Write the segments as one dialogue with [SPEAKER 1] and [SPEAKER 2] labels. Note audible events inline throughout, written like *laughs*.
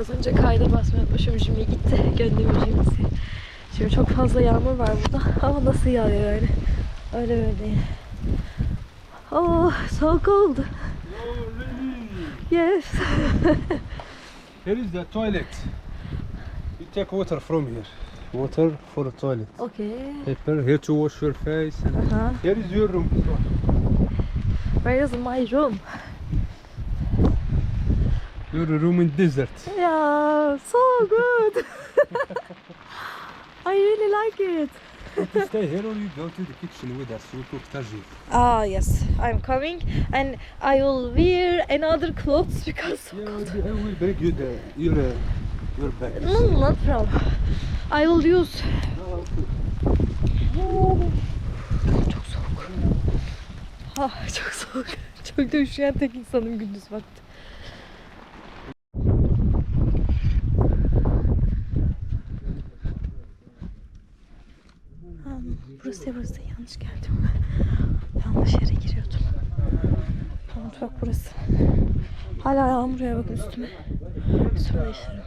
[SPEAKER 1] Az önce kayda basmayı unutmuşum. Şimdi gitti göndereceğimiz. Şimdi çok fazla yağmur var burada. Ama nasıl yağıyor öyle. Öyle böyle değil. Oh, so cold. Yes. *laughs*
[SPEAKER 2] Here is the toilet. You take water from here. Water for the toilet.
[SPEAKER 1] Okay.
[SPEAKER 2] Paper here to wash your face. And
[SPEAKER 1] Uh-huh.
[SPEAKER 2] here is your room.
[SPEAKER 1] Where is my room?
[SPEAKER 2] Your room in desert.
[SPEAKER 1] Yeah, so good. *laughs* I really like it.
[SPEAKER 2] you stay here or you go to the kitchen with us. We cook tajin.
[SPEAKER 1] Ah, yes, I'm coming and I will wear another clothes because
[SPEAKER 2] Yeah, we'll be- I will bring you the your uh, your bag.
[SPEAKER 1] no, not problem. I will use. Çok soğuk. Ah, çok soğuk. Çok da üşüyen tek insanım gündüz vakti. Ha, burası ya burası yanlış geldim. Yanlış yere giriyordum. Tamam bak burası. Hala yağmur ya bakın üstüme. Üstüme
[SPEAKER 2] işlerim.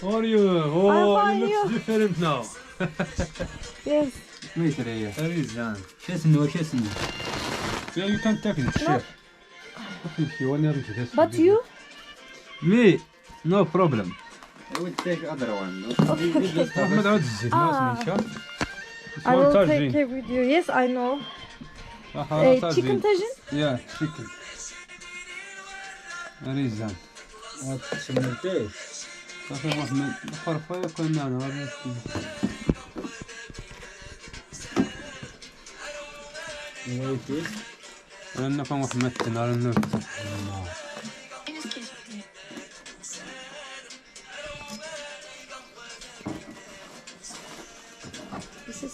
[SPEAKER 2] How are you? Oh,
[SPEAKER 1] I'm
[SPEAKER 2] you look different now. *laughs*
[SPEAKER 1] yes.
[SPEAKER 2] Wait a
[SPEAKER 3] minute. There is one. Kesin o kesin.
[SPEAKER 2] Yeah, you can take it. Sure.
[SPEAKER 1] But you?
[SPEAKER 3] Me? No problem. I will take other one. *laughs*
[SPEAKER 2] Okay. You just
[SPEAKER 1] have
[SPEAKER 2] Ahmet hadi
[SPEAKER 1] I will take it with you. Yes, I know. Eh, chicken tajin?
[SPEAKER 2] Yeah, chicken.
[SPEAKER 3] Rizden.
[SPEAKER 2] What is cemetery? Tabii Ahmet bu parfaya koymayan abi. You know
[SPEAKER 1] it is? Ben ne Ahmet Ahmet'ten alınır. Allah.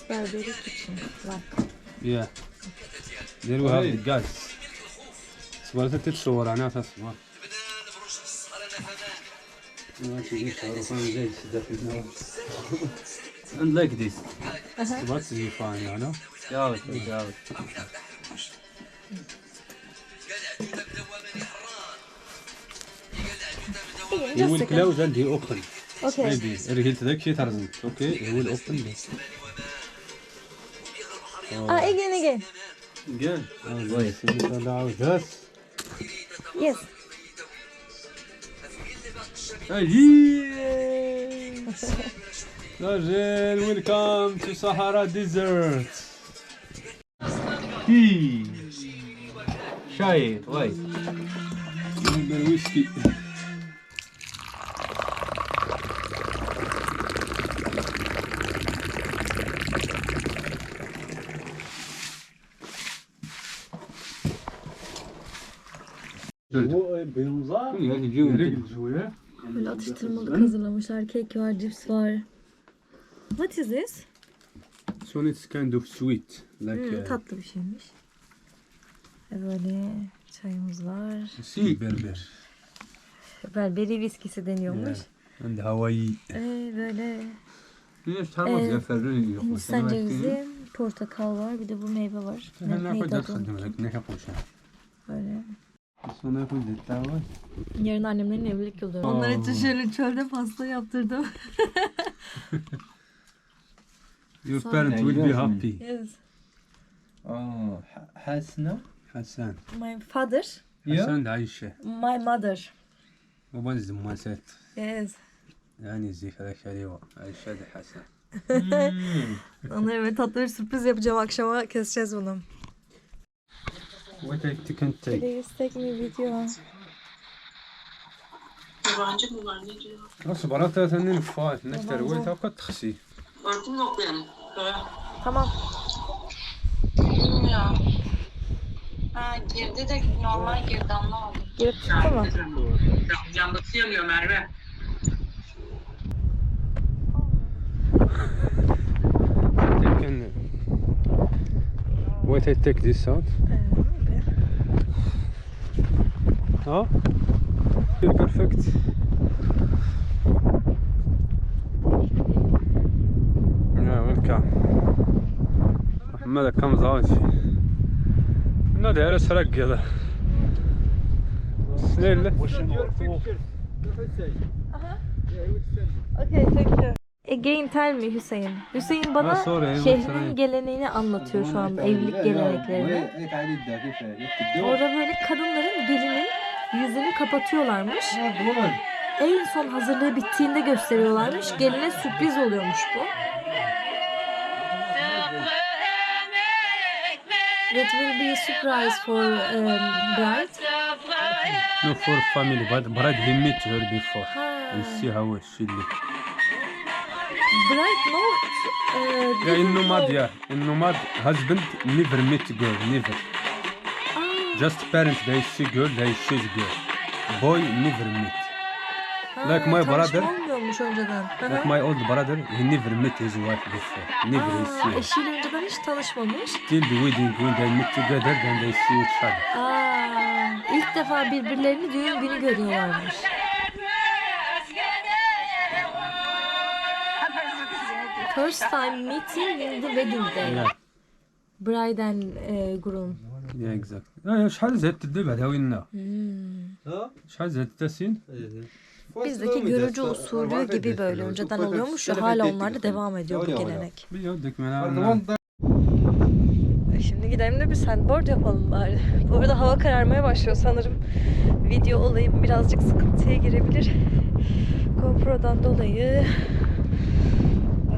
[SPEAKER 1] very very kitchen like.
[SPEAKER 2] Yeah. There we have it guys. سوالت تتصور عنها فاسمع
[SPEAKER 3] And like this.
[SPEAKER 2] Uh -huh. What's you
[SPEAKER 3] find, you
[SPEAKER 1] know?
[SPEAKER 2] Yeah,
[SPEAKER 1] yeah.
[SPEAKER 2] هو
[SPEAKER 1] الكلاوز
[SPEAKER 2] عندي اوبن أوكي ريهيلت
[SPEAKER 1] داك
[SPEAKER 2] الشيء ترزنت أوكي هو الاوبن بس he will open this.
[SPEAKER 1] Ah, again, again.
[SPEAKER 3] Good.
[SPEAKER 2] Wait. This.
[SPEAKER 1] Yes.
[SPEAKER 2] Rajel, welcome to Sahara Desert.
[SPEAKER 3] Tea. شاي wait.
[SPEAKER 2] Lemon whiskey.
[SPEAKER 1] Böyle atıştırmalık hazırlamışlar. Kek var, cips var. What is this?
[SPEAKER 2] This one is kind of sweet. Like
[SPEAKER 1] Hmm,
[SPEAKER 2] uh,
[SPEAKER 1] tatlı bir şeymiş. Ve böyle çayımız var.
[SPEAKER 2] sea berber.
[SPEAKER 1] Berberi viskisi deniyormuş.
[SPEAKER 2] And Hawaii.
[SPEAKER 1] Ee, böyle
[SPEAKER 3] ليش تعرف
[SPEAKER 1] إيه.
[SPEAKER 3] يفرقني يخلص
[SPEAKER 1] Hindistan cevizi, portakal var. Bir de bu meyve var.
[SPEAKER 2] انا
[SPEAKER 1] Neydi
[SPEAKER 2] ناخذ
[SPEAKER 1] adı?
[SPEAKER 2] ادخل لك نحكي وشان
[SPEAKER 1] Böyle.
[SPEAKER 2] Osman Akun var.
[SPEAKER 1] Yarın annemlerin evlilik yıldönümü. Onlar için şöyle çölde pasta yaptırdım.
[SPEAKER 2] Your parents will be happy.
[SPEAKER 1] yes.
[SPEAKER 3] Oh, Ha-
[SPEAKER 2] Hasna. Hasan.
[SPEAKER 1] My father,
[SPEAKER 2] Hasan da Ayşe.
[SPEAKER 1] my mother.
[SPEAKER 2] Babanız da
[SPEAKER 1] Maset.
[SPEAKER 2] Yes. Yani Zihra Şeriva. Ayşe de Hasan. *laughs*
[SPEAKER 1] Ona evet tatlı bir sürpriz yapacağım akşama keseceğiz bunu.
[SPEAKER 2] What I can take
[SPEAKER 1] Please take me video.
[SPEAKER 4] Yabancı mı var ne diyor?
[SPEAKER 2] خلاص برات ثاني فايف نكتر
[SPEAKER 1] Yabancı.
[SPEAKER 2] وين توقع تخسي
[SPEAKER 4] Örtüm yok benim. Böyle.
[SPEAKER 1] Tamam.
[SPEAKER 4] Bilmiyorum. Ha girdi de normal girdi anlamadım.
[SPEAKER 1] Girip çıktı mı?
[SPEAKER 4] Yandası yanıyor Merve.
[SPEAKER 2] can Wait I take this out
[SPEAKER 1] Evet.
[SPEAKER 2] No. You're perfect. Yeah, welcome. Ahmed comes out. No, there is regular. Snail.
[SPEAKER 1] Okay, thank you. Again tell me Hüseyin. Hüseyin bana şehrin geleneğini anlatıyor şu anda evlilik geleneklerini. Orada böyle kadınların gelinin yüzünü kapatıyorlarmış. En son hazırlığı bittiğinde gösteriyorlarmış. Geline sürpriz oluyormuş bu. That will be a surprise for um, bride.
[SPEAKER 2] No for family but bride he meet her before
[SPEAKER 1] Ha.
[SPEAKER 2] and see how she look
[SPEAKER 1] Bride not. Uh,
[SPEAKER 2] yeah in nomad yeah in nomad husband never meet girl never just parents they see girl they see girl boy never meet
[SPEAKER 1] ha,
[SPEAKER 2] like my brother.
[SPEAKER 1] olmuyormuş önceden. Hı.
[SPEAKER 2] like my old brother he never met his wife before never he
[SPEAKER 1] Aa,
[SPEAKER 2] see her.
[SPEAKER 1] eşiyle önceden hiç tanışmamış.
[SPEAKER 2] till the wedding when they meet together then they see each other
[SPEAKER 1] Aa, ilk defa birbirlerini düğün günü görüyorlarmış. First time meeting in the wedding day.
[SPEAKER 2] yeah
[SPEAKER 1] Bride and uh, groom.
[SPEAKER 2] Ja, exakt. Ja, ja, şahal zette de var hevinna.
[SPEAKER 1] Hmm.
[SPEAKER 2] Ha? Şahal zettesin.
[SPEAKER 1] Bizdeki görücü usulü gibi böyle önceden oluyormuş ya hala onlarda devam ediyor bu gelenek.
[SPEAKER 2] E,
[SPEAKER 1] şimdi gidelim de bir sandboard yapalım bari. Bu arada hava kararmaya başlıyor sanırım. Video olayı birazcık sıkıntıya girebilir. GoPro'dan dolayı e,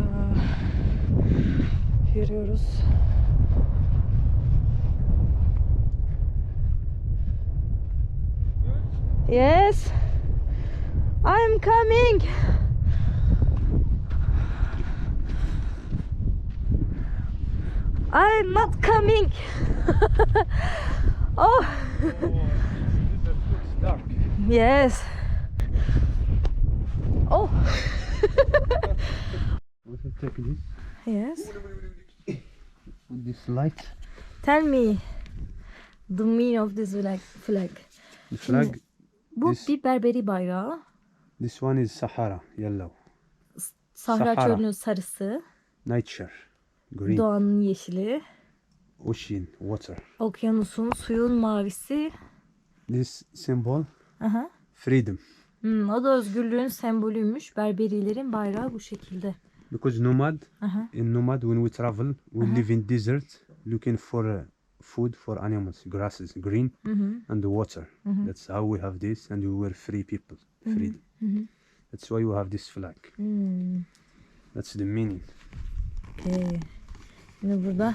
[SPEAKER 1] yürüyoruz. Yes. I'm coming. I'm not coming. *laughs* oh, *laughs* yes. Oh,
[SPEAKER 2] We should take this
[SPEAKER 1] yes.
[SPEAKER 2] with this light.
[SPEAKER 1] Tell me the meaning of this flag. flag.
[SPEAKER 2] The flag.
[SPEAKER 1] Bu
[SPEAKER 2] This-
[SPEAKER 1] bir berberi bayrağı.
[SPEAKER 2] This one is Sahara, yellow.
[SPEAKER 1] Sahra
[SPEAKER 2] Sahara.
[SPEAKER 1] çölünün sarısı,
[SPEAKER 2] Nature, green.
[SPEAKER 1] doğanın yeşili,
[SPEAKER 2] Ocean, water.
[SPEAKER 1] okyanusun, suyun mavisi.
[SPEAKER 2] This symbol,
[SPEAKER 1] Aha.
[SPEAKER 2] freedom.
[SPEAKER 1] Hmm, o da özgürlüğün sembolüymüş. Berberilerin bayrağı bu şekilde.
[SPEAKER 2] Because nomad,
[SPEAKER 1] Aha.
[SPEAKER 2] in nomad when we travel, we live in desert, looking for uh, food for animals, grasses, green,
[SPEAKER 1] hı.
[SPEAKER 2] and the water. That's how we have this, and we were free people, freedom. That's why we have this flag.
[SPEAKER 1] Hmm.
[SPEAKER 2] That's the meaning.
[SPEAKER 1] Okey. Şimdi burada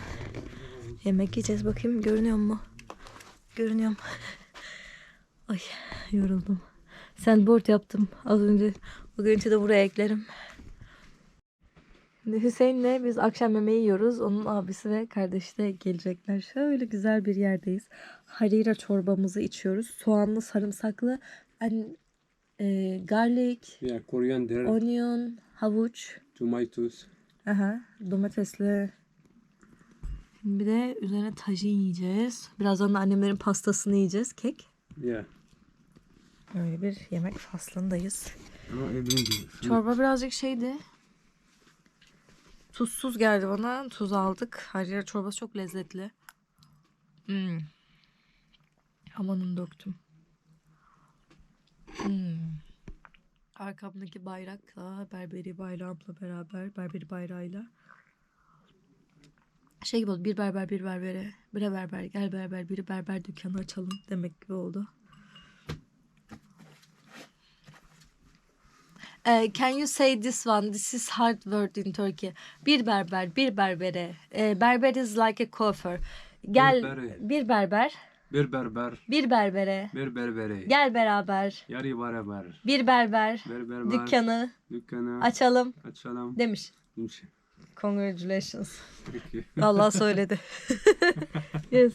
[SPEAKER 1] yemek yiyeceğiz. Bakayım görünüyor mu? Görünüyor mu? *laughs* Ay yoruldum. Sandboard yaptım az önce. O görüntüyü de buraya eklerim. Hüseyin'le biz akşam yemeği yiyoruz. Onun abisi ve kardeşi de gelecekler. Şöyle güzel bir yerdeyiz. Harira çorbamızı içiyoruz. Soğanlı, sarımsaklı and e, garlic,
[SPEAKER 2] Yeah, coriander,
[SPEAKER 1] onion, havuç,
[SPEAKER 2] tomatoes.
[SPEAKER 1] Aha, domatesli. Şimdi bir de üzerine tajin yiyeceğiz. Birazdan da annemlerin pastasını yiyeceğiz. Kek.
[SPEAKER 2] Yeah.
[SPEAKER 1] Öyle bir yemek faslındayız. Çorba birazcık şeydi. Tuzsuz geldi bana. Tuz aldık. Harira çorbası çok lezzetli. Hmm. Amanın döktüm. Hmm. Arkamdaki bayrakla, berberi bayrağımla beraber, berberi bayrağıyla. Şey gibi oldu, bir berber bir berbere, bire berber, gel berber, biri berber dükkanı açalım demek gibi oldu. Uh, can you say this one? This is hard word in Turkey. Bir berber, bir berbere. Uh, berber is like a coiffeur. Gel bir berber,
[SPEAKER 2] Bir berber,
[SPEAKER 1] bir berbere.
[SPEAKER 2] bir berbere.
[SPEAKER 1] Gel beraber.
[SPEAKER 2] Yarı beraber.
[SPEAKER 1] Bir berber.
[SPEAKER 2] Bir berber.
[SPEAKER 1] Dükkanı
[SPEAKER 2] Dükkanı
[SPEAKER 1] açalım
[SPEAKER 2] açalım.
[SPEAKER 1] demiş.
[SPEAKER 2] Demiş.
[SPEAKER 1] Congratulations. Allah söyledi. *laughs* yes.